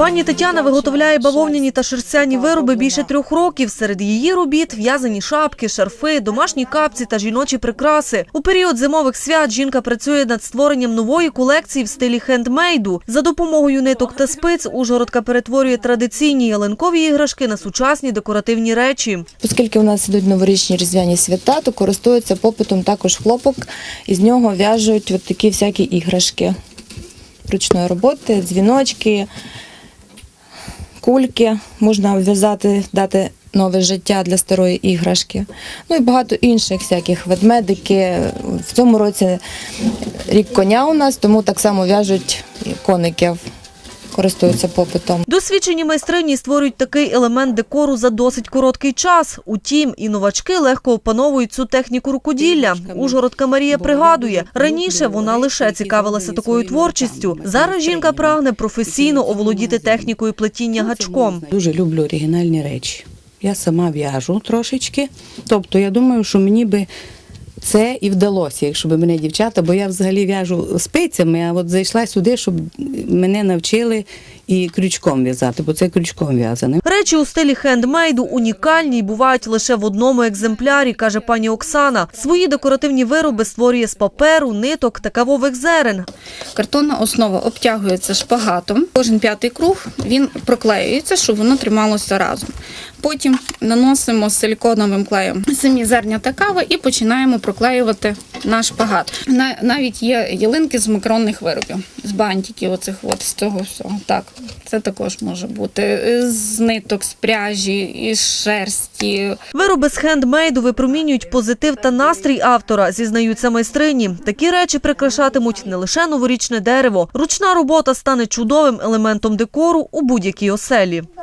Пані Тетяна виготовляє бавовняні та шерстяні вироби більше трьох років. Серед її робіт в'язані шапки, шарфи, домашні капці та жіночі прикраси. У період зимових свят жінка працює над створенням нової колекції в стилі хендмейду. За допомогою ниток та спиць Ужгородка перетворює традиційні ялинкові іграшки на сучасні декоративні речі. Оскільки у нас ідуть новорічні різдвяні свята, то користується попитом також хлопок, і з нього в'яжуть такі всякі іграшки ручної роботи, дзвіночки, кульки. Можна в'язати, дати нове життя для старої іграшки. Ну і багато інших всяких ведмедики. В цьому році рік коня у нас, тому так само в'яжуть коників, користуються попитом. Досвідчені майстрині створюють такий елемент декору за досить короткий час. Утім, і новачки легко опановують цю техніку рукоділля. Ужгородка Марія пригадує, раніше вона лише цікавилася такою творчістю. Зараз жінка прагне професійно оволодіти технікою плетіння гачком. Дуже люблю оригінальні речі. Я сама в'яжу трошечки. Тобто я думаю, що мені би це і вдалося, якщо б мене дівчата, бо я взагалі в'яжу спицями, а от зайшла сюди, щоб мене навчили і крючком в'язати, бо це крючком в'язане. Речі у стилі хендмейду унікальні й бувають лише в одному екземплярі, каже пані Оксана. Свої декоративні вироби створює з паперу, ниток та кавових зерен. Картонна основа обтягується шпагатом. Кожен п'ятий круг він проклеюється, щоб воно трималося разом. Потім наносимо силіконовим клеєм самі зерня та кави і починаємо проклеювати наш шпагат. На- Навіть є ялинки з макаронних виробів, з бантиків, оцих от, з цього всього. Так, це також може бути з ниток, з пряжі, із шерсті, Вироби з хендмейду випромінюють позитив та настрій автора, зізнаються майстрині. Такі речі прикрашатимуть не лише новорічне дерево. Ручна робота стане чудовим елементом декору у будь-якій оселі.